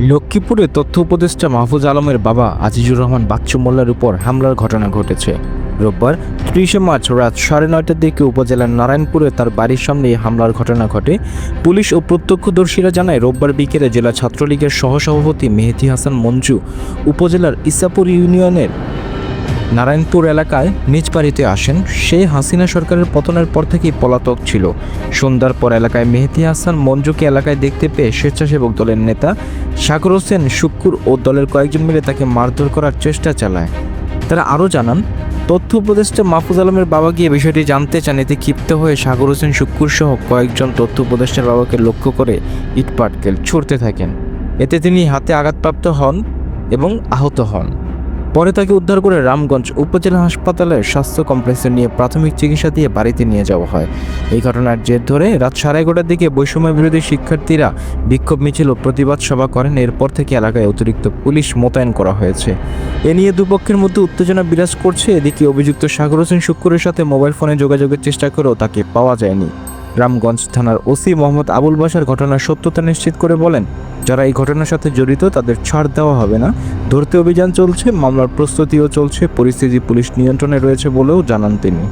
লক্ষ্মীপুরে তথ্য উপদেষ্টা মাহফুজ আলমের বাবা আজিজুর রহমান বাচ্চু মোল্লার উপর হামলার ঘটনা ঘটেছে। রোববার ত্রিশে মার্চ রাত সাড়ে নয়টার দিকে উপজেলার নারায়ণপুরে তার বাড়ির সামনে এই হামলার ঘটনা ঘটে। পুলিশ ও প্রত্যক্ষদর্শীরা জানায়, রোববার বিকেলে জেলা ছাত্রলীগের সহসভাপতি মেহেদি হাসান মঞ্জু উপজেলার ইসাপুর ইউনিয়নের নারায়ণপুর এলাকায় নিজ বাড়িতে আসেন সে হাসিনা সরকারের পতনের পর থেকেই পলাতক ছিল। সন্ধ্যার পর এলাকায় মেহেদি হাসান মঞ্জুকে এলাকায় দেখতে পেয়ে স্বেচ্ছাসেবক দলের নেতা সাগর হোসেন শুক্কুর ও দলের কয়েকজন মিলে তাকে মারধর করার চেষ্টা চালায়। তারা আরও জানান, তথ্য উপদেষ্টা মাহফুজ আলমের বাবা গিয়ে বিষয়টি জানতে চান, এতে ক্ষিপ্ত হয়ে সাগর হোসেন শুক্কুর সহ কয়েকজন তথ্য উপদেষ্টার বাবাকে লক্ষ্য করে ইটপাটকেল ছুড়তে থাকেন। এতে তিনি হাতে আঘাতপ্রাপ্ত হন এবং আহত হন। পরে তাকে উদ্ধার করে রামগঞ্জ উপজেলা হাসপাতালের স্বাস্থ্য কমপ্লেক্সে নিয়ে প্রাথমিক চিকিৎসা দিয়ে বাড়িতে নিয়ে যাওয়া হয়। এই ঘটনার জের ধরে রাত সাড়ে এগারোটার দিকে বৈষম্য বিরোধী শিক্ষার্থীরা বিক্ষোভ মিছিল ও প্রতিবাদ সভা করেন। এরপর থেকে এলাকায় অতিরিক্ত পুলিশ মোতায়েন করা হয়েছে। এ নিয়ে দুপক্ষের মধ্যে উত্তেজনা বিরাজ করছে। এদিকে অভিযুক্ত সাগর হোসেন শুক্কুরের সাথে মোবাইল ফোনে যোগাযোগের চেষ্টা করেও তাকে পাওয়া যায়নি। রামগঞ্জ থানার ওসি মোহাম্মদ আবুল বাসার ঘটনার সত্যতা নিশ্চিত করে বলেন, যারা এই ঘটনার সাথে জড়িত তাদের ছাড় দেওয়া হবে না। ধরতে অভিযান চলছে, মামলার প্রস্তুতিও চলছে, পরিস্থিতি পুলিশ নিয়ন্ত্রণে রয়েছে বলেও জানান তিনি।